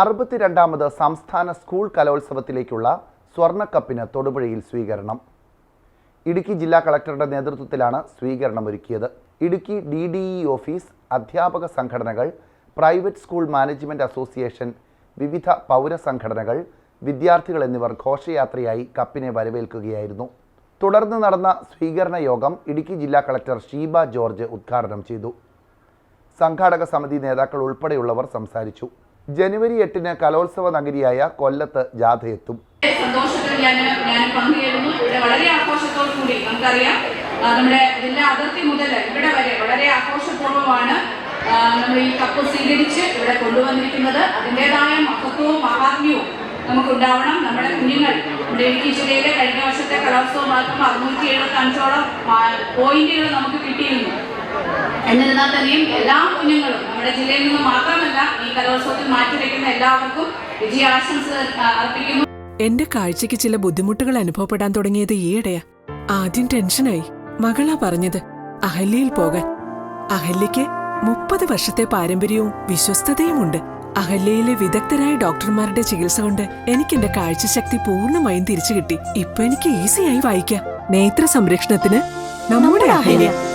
അറുപത്തിരണ്ടാമത് സംസ്ഥാന സ്കൂൾ കലോത്സവത്തിലേക്കുള്ള സ്വർണക്കപ്പിന് തൊടുപുഴയിൽ സ്വീകരണം. ഇടുക്കി ജില്ലാ കളക്ടറുടെ നേതൃത്വത്തിലാണ് സ്വീകരണം ഒരുക്കിയത് Idukki D D E office അധ്യാപക സംഘടനകൾ പ്രൈവറ്റ് സ്കൂൾ മാനേജ്മെന്റ് അസോസിയേഷൻ വിവിധ പൗരസംഘടനകൾ വിദ്യാർത്ഥികൾ എന്നിവർ ഘോഷയാത്രയായി കപ്പിനെ വരവേൽക്കുകയായിരുന്നു. തുടർന്ന് നടന്ന സ്വീകരണ യോഗം ഇടുക്കി ജില്ലാ കളക്ടർ ഷീബ ജോർജ് ഉദ്ഘാടനം ചെയ്തു. സംഘാടക സമിതി നേതാക്കൾ ഉൾപ്പെടെയുള്ളവർ സംസാരിച്ചു. ജനുവരി എട്ടിന് കലോത്സവ നഗരിയായ കൊല്ലത്ത് ജാഥയെത്തും. നമ്മുടെ മുതൽ ഇവിടെ വളരെ നമ്മൾ ഇവിടെ കൊണ്ടുവന്നിരിക്കുന്നത്. നമ്മുടെ കുഞ്ഞുങ്ങൾ പോയിന്റുകൾ നമുക്ക് എന്നിരുന്നാൽ തന്നെയും എല്ലാ കുഞ്ഞുങ്ങളും നമ്മുടെ ജില്ലയിൽ നിന്ന് മാത്രമല്ല ഈ കലോത്സവത്തിൽ മാറ്റിവെക്കുന്ന എല്ലാവർക്കും വിജയാശംസ അർപ്പിക്കുന്നു. എന്റെ കാഴ്ചക്ക് ചില ബുദ്ധിമുട്ടുകൾ അനുഭവപ്പെടാൻ തുടങ്ങിയത് ഈയിടെയാ. ആദ്യം ടെൻഷനായി. മകളാ പറഞ്ഞത് അഹല്യയിൽ പോകാൻ. അഹല്യയ്ക്ക് മുപ്പത് വർഷത്തെ പാരമ്പര്യവും വിശ്വസ്തതയുമുണ്ട്. അഹല്യയിലെ വിദഗ്ധരായ ഡോക്ടർമാരുടെ ചികിത്സ കൊണ്ട് എനിക്ക് എന്റെ കാഴ്ചശക്തി പൂർണമായും തിരിച്ചു കിട്ടി ഇപ്പൊ എനിക്ക് ഈസിയായി വായിക്കാം. നേത്ര സംരക്ഷണത്തിന് നമ്മുടെ Ahalya.